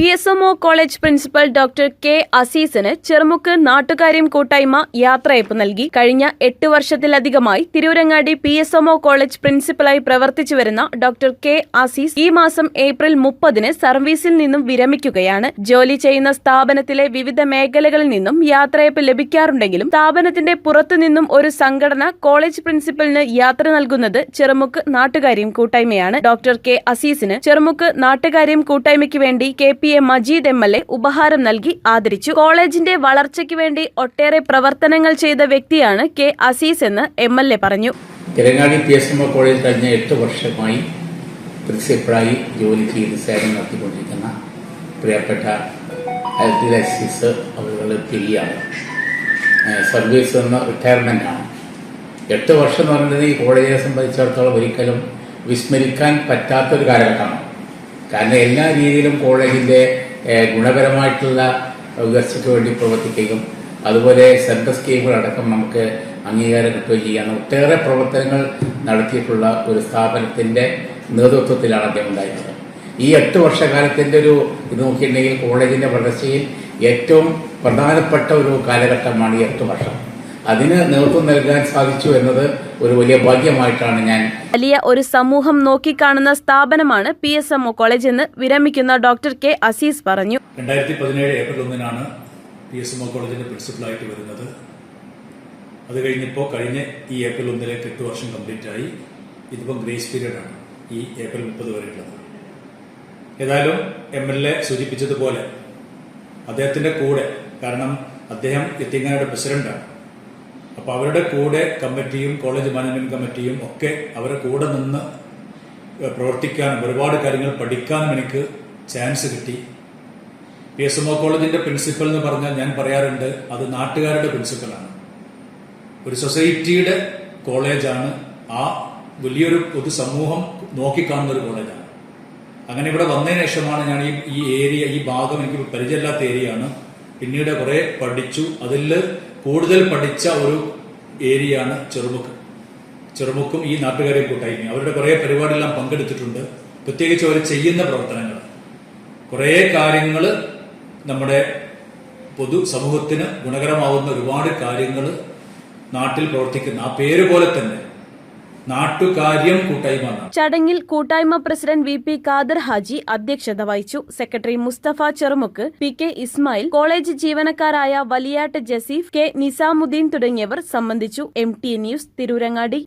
P S M O college principal doctor K അസീസിന് Cherumukku നാട്ടുകാര്യം കൂട്ടായ്മ യാത്രയപ്പ് നൽകി. കഴിഞ്ഞ എട്ട് വർഷത്തിലധികമായി Tirurangadi P S M O college പ്രിൻസിപ്പലായി പ്രവർത്തിച്ചു വരുന്ന ഡോക്ടർ കെ അസീസ് ഈ മാസം ഏപ്രിൽ മുപ്പതിന് സർവീസിൽ നിന്നും വിരമിക്കുകയാണ്. ജോലി ചെയ്യുന്ന സ്ഥാപനത്തിലെ വിവിധ മേഖലകളിൽ നിന്നും യാത്രയപ്പ് ലഭിക്കാറുണ്ടെങ്കിലും സ്ഥാപനത്തിന്റെ പുറത്തുനിന്നും ഒരു സംഘടന കോളേജ് പ്രിൻസിപ്പലിന് യാത്ര നൽകുന്നത് ചെറുമുക്ക് നാട്ടുകാര്യം കൂട്ടായ്മയാണ്. ഡോക്ടർ കെ അസീസിന് ചെറുമുക്ക് നാട്ടുകാര്യം കൂട്ടായ്മയ്ക്ക് വേണ്ടി K P A Majeed M L A ഉപഹാരം നൽകി ആദരിച്ചു. കോളേജിന്റെ വളർച്ചയ്ക്ക് വേണ്ടി ഒട്ടേറെ പ്രവർത്തനങ്ങൾ ചെയ്ത വ്യക്തിയാണ് കെ അസീസ് എന്ന് എം എൽ എ പറഞ്ഞു. തെലങ്കാടി പി എസ് എം ഒ കോളേജിൽ കഴിഞ്ഞ എട്ട് വർഷമായി പ്രിൻസിപ്പളായി ജോലി ചെയ്ത് സേവനം നടത്തിക്കൊണ്ടിരിക്കുന്ന പ്രിയപ്പെട്ട അൽഫിദ് അസീസ് അവരുടെ തിരിയാണ് സർവീസ് എന്ന റിട്ടയർമെന്റ് ആണ്. എട്ട് വർഷം എന്ന് പറയുന്നത് ഈ കോളേജിനെ സംബന്ധിച്ചിടത്തോളം ഒരിക്കലും വിസ്മരിക്കാൻ പറ്റാത്തൊരു കാലഘട്ടമാണ്. കാരണം എല്ലാ രീതിയിലും കോളേജിന്റെ ഗുണപരമായിട്ടുള്ള ഉയർച്ചയ്ക്ക് വേണ്ടി പ്രവർത്തിക്കുകയും അതുപോലെ സെൻട്രൽ സ്കീമുകളടക്കം നമുക്ക് അംഗീകാരം കിട്ടുകയും ചെയ്യാൻ ഒട്ടേറെ പ്രവർത്തനങ്ങൾ നടത്തിയിട്ടുള്ള ഒരു സ്ഥാപനത്തിന്റെ നേതൃത്വത്തിലാണ് അദ്ദേഹം ഉണ്ടായിരുന്നത്. ഈ എട്ട് വർഷകാലത്തിന്റെ ഒരു ഇത് നോക്കിയിട്ടുണ്ടെങ്കിൽ കോളേജിന്റെ വളർച്ചയിൽ ഏറ്റവും പ്രധാനപ്പെട്ട ഒരു കാലഘട്ടമാണ് ഈ എട്ട് വർഷം. അതിന് നേതൃത്വം നൽകാൻ സാധിച്ചു എന്നത് ഒരു വലിയ ഭാഗ്യമായിട്ടാണ് ഞാൻ വലിയ ഒരു സമൂഹം നോക്കിക്കാണുന്ന സ്ഥാപനമാണ് P S M O college എന്ന് വിരമിക്കുന്ന ഡോക്ടർ കെ അസീസ് പറഞ്ഞു. രണ്ടായിരത്തി പതിനേഴ് ഏപ്രിൽ ഒന്നിനാണ് പി എസ് എം ഒ കോളേജിന്റെ പ്രിൻസിപ്പളായിട്ട് വരുന്നത്. അത് കഴിഞ്ഞിപ്പോ കഴിഞ്ഞ ഈ ഏപ്രിൽ ഒന്നിലേക്ക് എട്ട് വർഷം കംപ്ലീറ്റ് ആയി. ഇതിപ്പം ഗ്രേസ് പീരീഡ് ആണ് ഈ ഏപ്രിൽ മുപ്പത് വരെയുള്ളത് ഏതായാലും എം എൽ എ സൂചിപ്പിച്ചതുപോലെ അദ്ദേഹത്തിന്റെ കൂടെ കാരണം അദ്ദേഹം എത്തിങ്ങാനയുടെ പ്രസിഡന്റാണ്. അപ്പോൾ അവരുടെ കൂടെ കമ്മിറ്റിയും കോളേജ് മാനേജ്മെന്റ് കമ്മിറ്റിയും ഒക്കെ അവരുടെ കൂടെ നിന്ന് പ്രവർത്തിക്കാനും ഒരുപാട് കാര്യങ്ങൾ പഠിക്കാനും എനിക്ക് ചാൻസ് കിട്ടി. പി എസ് എം ഒ കോളേജിന്റെ പ്രിൻസിപ്പൽ എന്ന് പറഞ്ഞാൽ ഞാൻ പറയാറുണ്ട് അത് നാട്ടുകാരുടെ പ്രിൻസിപ്പലാണ് ഒരു സൊസൈറ്റിയുടെ കോളേജാണ് ആ വലിയൊരു പൊതുസമൂഹം നോക്കിക്കാണുന്ന ഒരു കോളേജാണ് അങ്ങനെ ഇവിടെ വന്നതിന് ശേഷമാണ് ഞാൻ ഈ ഈ ഏരിയ ഈ ഭാഗം എനിക്ക് പരിചയമില്ലാത്ത ഏരിയയാണ് പിന്നീട് കുറെ പഠിച്ചു. അതിൽ കൂടുതൽ പഠിച്ച ഒരു ഏരിയയാണ് ചെറുമുക്ക്. ചെറുമുക്കും ഈ നാട്ടുകാരെ കൂട്ടായ്മ അവരുടെ കുറെ പരിപാടിയെല്ലാം പങ്കെടുത്തിട്ടുണ്ട്. പ്രത്യേകിച്ച് അവർ ചെയ്യുന്ന പ്രവർത്തനങ്ങൾ കുറേ കാര്യങ്ങൾ നമ്മുടെ പൊതു സമൂഹത്തിന് ഗുണകരമാവുന്ന ഒരുപാട് കാര്യങ്ങൾ നാട്ടിൽ പ്രവർത്തിക്കുന്ന ആ പേര് പോലെ തന്നെ നാട്ടുകാര്യം ചടങ്ങിൽ കൂട്ടായ്മ president V P Khader Haji അധ്യക്ഷത വഹിച്ചു. Secretary Musthafa Cherumukku P K Ismail college ജീവനക്കാരായ Valiyatt Jaseef K Nizamuddin തുടങ്ങിയവർ സംബന്ധിച്ചു. M T news Tirurangadi.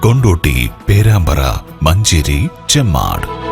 Kondotty Perambra Manjeri Chemmad.